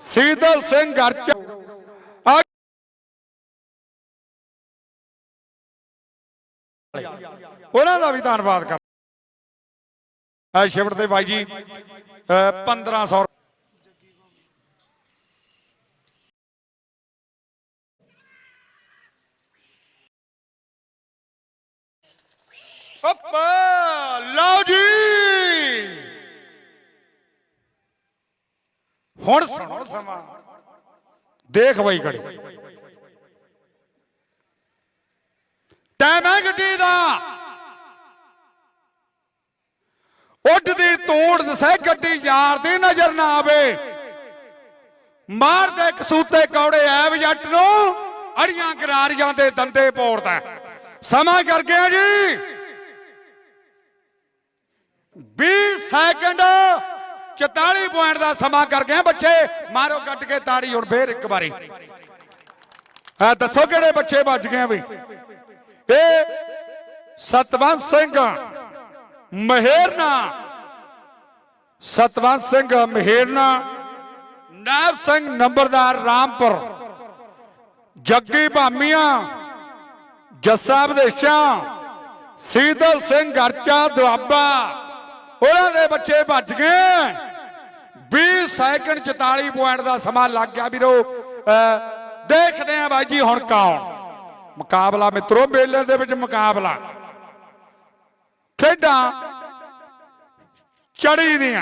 ਸੀਤਲ ਸਿੰਘ ਗਰਚ ਉਹਨਾਂ ਦਾ ਵੀ ਧੰਨਵਾਦ ਕਰ। ਆ ਸ਼ਿਵਟ ਦੇ ਬਾਈ ਜੀ, ਅਹ 1500 ਉੱਪ ਹੁਣ ਸੁਣੋ ਸਮਾਂ। ਦੇਖ ਬਈ ਘੜੀ। ਟਾਈਮ ਹੈ ਗੱਡੀ ਦਾ ਉੱਡਦੀ ਤੋੜ ਦਸੈ ਗੱਡੀ ਯਾਰ ਦੀ ਨਜ਼ਰ ਨਾ ਆਵੇ। ਮਾਰਦੇ ਕਸੂਤੇ ਕੌੜੇ ਐ ਜੱਟ ਨੂੰ, ਅੜੀਆਂ ਗਰਾਰੀਆਂ ਦੇ ਦੰਦੇ ਪੋੜਦਾ ਸਮਾਂ ਕਰ ਗਿਆ ਜੀ। 20 ਸੈਕਿੰਡ 44 ਪੁਆਇੰਟ ਦਾ ਸਮਾਂ ਕਰ ਗਏ ਬੱਚੇ। ਮਾਰੋ ਕੱਟ ਕੇ ਤਾੜੀ ਹੁਣ ਫੇਰ ਇੱਕ ਵਾਰੀ। ਆ ਦੱਸੋ ਕਿਹੜੇ ਬੱਚੇ ਵੱਜ ਗਏ ਆ ਵੀ? ਇਹ ਸਤਵੰਤ ਸਿੰਘ ਮਹਿਰਨਾ ਸਤਵੰਤ ਸਿੰਘ ਮਹਿਰਨਾ ਨਾਬ ਸਿੰਘ ਨੰਬਰਦਾਰ ਰਾਮਪੁਰ। ਜੱਗੀ ਭਾਮੀਆਂ, ਜੱਸਾ ਵਿਦੇਸ਼ਾਂ। ਸ਼ੀਦਲ ਸਿੰਘ ਗਰਚਾ ਦੁਆਬਾ। ਉਹਨਾਂ ਦੇ ਬੱਚੇ ਭੱਜ ਗਏ ਸੈਕਿੰਡ 44 ਪੁਆਇੰਟ ਦਾ ਸਮਾਂ ਲੱਗ ਗਿਆ ਵੀਰੋ। ਅਹ ਦੇਖਦੇ ਆ ਬਾਈ ਜੀ ਹੁਣ ਕੌਣ। ਮੁਕਾਬਲਾ ਮਿੱਤਰੋ ਮੇਲੇ ਦੇ ਵਿੱਚ ਮੁਕਾਬਲਾ। ਖੇਡਾਂ ਚੜੀ ਦੀਆਂ।